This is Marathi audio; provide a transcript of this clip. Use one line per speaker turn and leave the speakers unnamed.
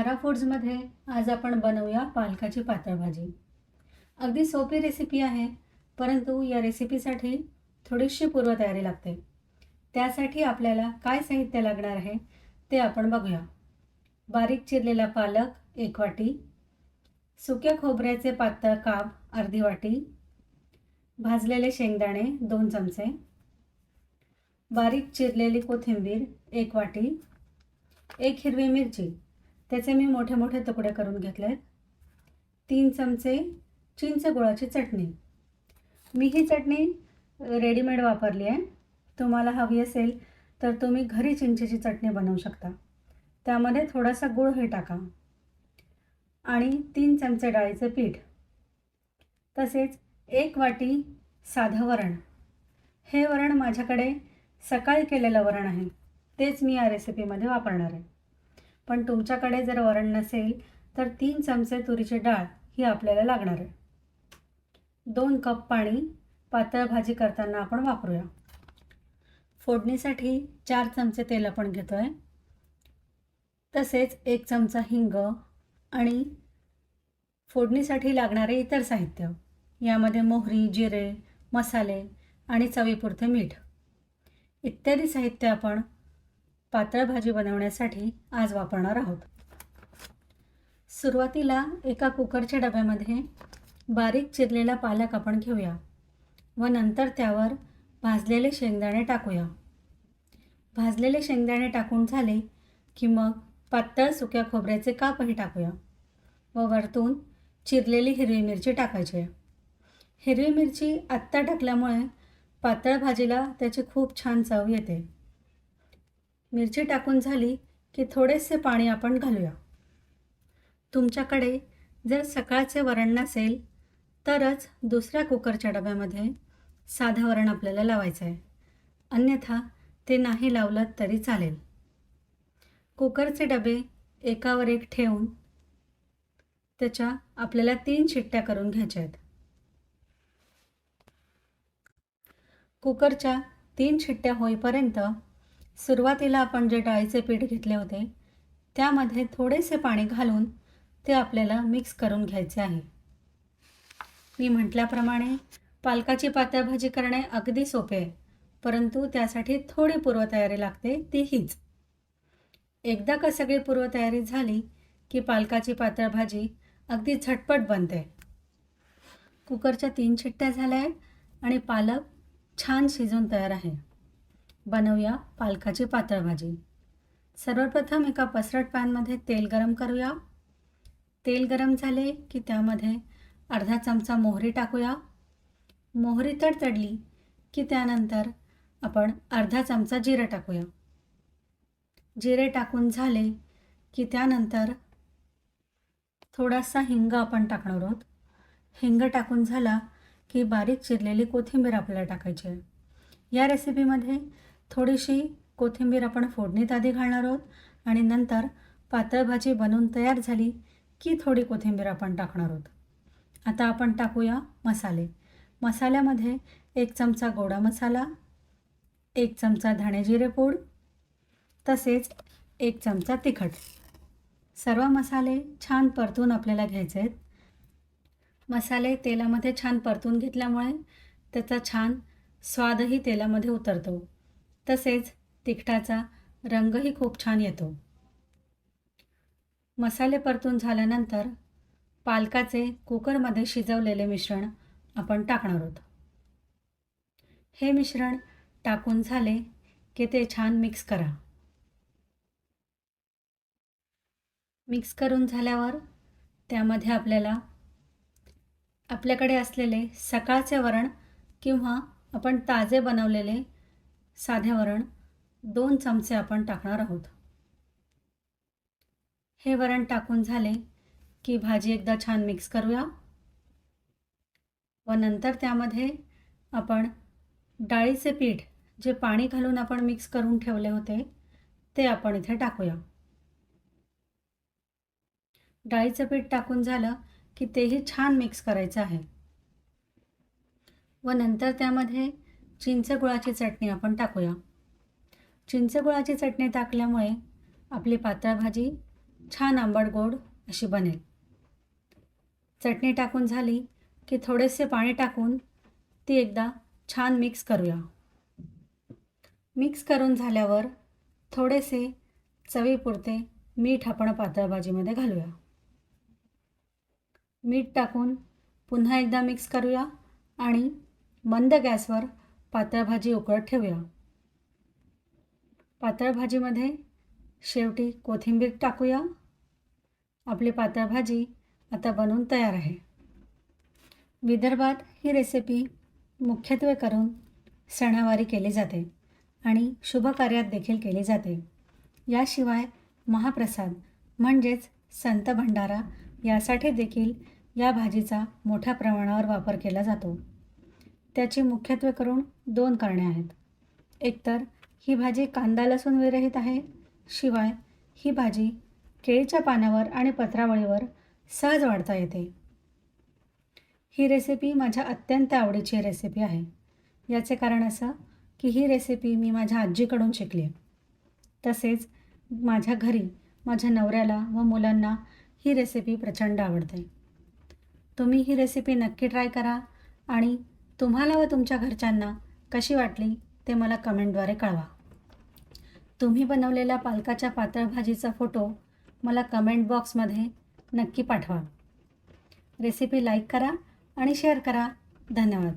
तारा फूड्समध्ये आज आपण बनवूया पालकाची पातळ भाजी अगदी सोपी रेसिपी आहे परंतु या रेसिपीसाठी थोडीशी पूर्वतयारी लागते. त्यासाठी आपल्याला काय साहित्य लागणार आहे ते आपण बघूया. बारीक चिरलेला पालक एक वाटी सुक्या खोबऱ्याचे पातळ काप अर्धी वाटी भाजलेले शेंगदाणे दोन चमचे बारीक चिरलेली कोथिंबीर एक वाटी एक हिरवी मिरची त्याचे मी मोठे मोठे तुकडे करून घेतलेत. तीन चमचे चिंच गुळाची चटणी. मी ही चटणी रेडीमेड वापरली आहे. तुम्हाला हवी असेल तर तुम्ही घरी चिंचेची चटणी बनवू शकता. त्यामध्ये थोडासा गुळ हे टाका. आणि तीन चमचे डाळीचं पीठ. तसेच एक वाटी साधं वरण. हे वरण माझ्याकडे सकाळी केलेलं वरण आहे. तेच मी या रेसिपीमध्ये वापरणार आहे. पण तुमच्याकडे जर वरण नसेल तर तीन चमचे तुरीची डाळ ही आपल्याला लागणार आहे. दोन कप पाणी पातळ भाजी करताना आपण वापरूया. फोडणीसाठी चार चमचे तेल आपण घेतो आहे तसेच एक चमचा हिंग आणि फोडणीसाठी लागणारे इतर साहित्य यामध्ये मोहरी जिरे मसाले आणि चवीपुरते मीठ. इत्यादी साहित्य आपण पातळ भाजी बनवण्यासाठी आज वापरणार आहोत. सुरुवातीला एका कुकरच्या डब्यामध्ये बारीक चिरलेला पालक आपण घेऊया व नंतर त्यावर भाजलेले शेंगदाणे टाकूया. भाजलेले शेंगदाणे टाकून झाले की मग पातळ सुक्या खोबऱ्याचे कापही टाकूया व वरतून चिरलेली हिरवी मिरची टाकायची. आहे हिरवी मिरची आत्ता टाकल्यामुळे पातळ भाजीला त्याची खूप छान चव येते. मिरची टाकून झाली की थोडेसे पाणी आपण घालूया. तुमच्याकडे जर सकाळचे वरण नसेल तरच दुसऱ्या कुकरच्या डब्यामध्ये साधं वरण आपल्याला लावायचं आहे. अन्यथा ते नाही लावलं तरी चालेल. कुकरचे डबे एकावर एक ठेवून त्याच्या आपल्याला तीन शिट्ट्या करून घ्यायच्या आहेत. कुकरच्या तीन शिट्ट्या होईपर्यंत सुरुवातीला आपण जे डाळीचे पीठ घेतले होते त्यामध्ये थोडेसे पाणी घालून ते आपल्याला मिक्स करून घ्यायचे आहे. मी म्हटल्याप्रमाणे पालकाची पात्याभाजी करणे अगदी सोपे आहे परंतु त्यासाठी थोडी पूर्वतयारी लागते ती हीच एकदा का सगळी पूर्वतयारी झाली की पालकाची पातळभाजी अगदी झटपट बनते. कुकरच्या तीन शिट्ट्या झाल्या आहेत आणि पालक छान शिजून तयार आहे. बनवूया पालकाची पातळ भाजी सर्वप्रथम एका पसरट पॅनमध्ये तेल गरम करूया. तेल गरम झाले की त्यामध्ये अर्धा चमचा मोहरी टाकूया. मोहरी तडतडली की त्यानंतर आपण अर्धा चमचा जिरे टाकूया. जिरे टाकून झाले की त्यानंतर थोडासा हिंग आपण टाकणार आहोत. हिंग टाकून झाला की बारीक चिरलेली कोथिंबीर आपल्याला टाकायची आहे. या रेसिपीमध्ये थोडीशी कोथिंबीर आपण फोडणीत आधी घालणार आहोत आणि नंतर पातळ भाजी बनवून तयार झाली की थोडी कोथिंबीर आपण टाकणार आहोत. आता आपण टाकूया मसाले. मसाल्यामध्ये एक चमचा गोडा मसाला एक चमचा धणेजिरे पूड तसेच एक चमचा तिखट. सर्व मसाले छान परतून आपल्याला घ्यायचे आहेत. मसाले तेलामध्ये छान परतून घेतल्यामुळे त्याचा छान स्वादही तेलामध्ये उतरतो. तसेच तिखटाचा रंगही खूप छान येतो. मसाले परतून झाल्यानंतर पालकाचे कुकरमध्ये शिजवलेले मिश्रण आपण टाकणार आहोत. हे मिश्रण टाकून झाले की ते छान मिक्स करा. मिक्स करून झाल्यावर त्यामध्ये आपल्याला आपल्याकडे असलेले सकाळचे वरण किंवा आपण ताजे बनवलेले साधे वरण दोन चमचे आपण टाकणार आहोत. हे वरण टाकून झाले की भाजी एकदा छान मिक्स करूया. व नंतर त्यामध्ये आपण डाळीचे पीठ जे पाणी घालून आपण मिक्स करून ठेवले होते ते आपण इथे टाकूया. डाळीचं पीठ टाकून झालं की तेही छान मिक्स करायचं आहे. व नंतर त्यामध्ये चिंच गुळाची चटणी आपण टाकूया. चिंचगुळाची चटणी टाकल्यामुळे आपली पातळभाजी छान आंबट गोड अशी बनेल. चटणी टाकून झाली की थोडेसे पाणी टाकून ती एकदा छान मिक्स करूया. मिक्स करून झाल्यावर थोडेसे चवीपुरते मीठ आपण पातळ भाजीमध्ये घालूया. मीठ टाकून पुन्हा एकदा मिक्स करूया आणि मंद गॅसवर पातळ भाजी उकळत ठेवूया. पातळ भाजीमध्ये शेवटी कोथिंबीर टाकूया. आपली पातळ भाजी आता बनवून तयार आहे. विदर्भात ही रेसिपी मुख्यत्वे करून सणावारी केली जाते आणि शुभकार्यात देखील केली जाते. याशिवाय महाप्रसाद म्हणजेच संत भंडारा यासाठी देखील या भाजीचा मोठ्या प्रमाणावर वापर केला जातो. त्याची मुख्यत्वे करून दोन कारणे आहेत. एकतर ही भाजी कांदा लसूण विरहित आहे. शिवाय ही भाजी केळीच्या पानावर आणि पत्रावळीवर सहज वाढता येते. ही रेसिपी माझ्या अत्यंत आवडीची रेसिपी आहे. याचे कारण असं की ही रेसिपी मी माझ्या आजीकडून शिकली आहे. तसेच माझ्या घरी माझ्या नवऱ्याला व मुलांना ही रेसिपी प्रचंड आवडते. तुम्ही ही रेसिपी नक्की ट्राय करा आणि तुम्हाला व तुमच्या घरच्यांना कशी वाटली ते मला कमेंटद्वारे कळवा. तुम्ही बनवलेल्या पालकाच्या पातळ भाजीचा फोटो मला कमेंट बॉक्समध्ये नक्की पाठवा. रेसिपी लाईक करा आणि शेअर करा. धन्यवाद.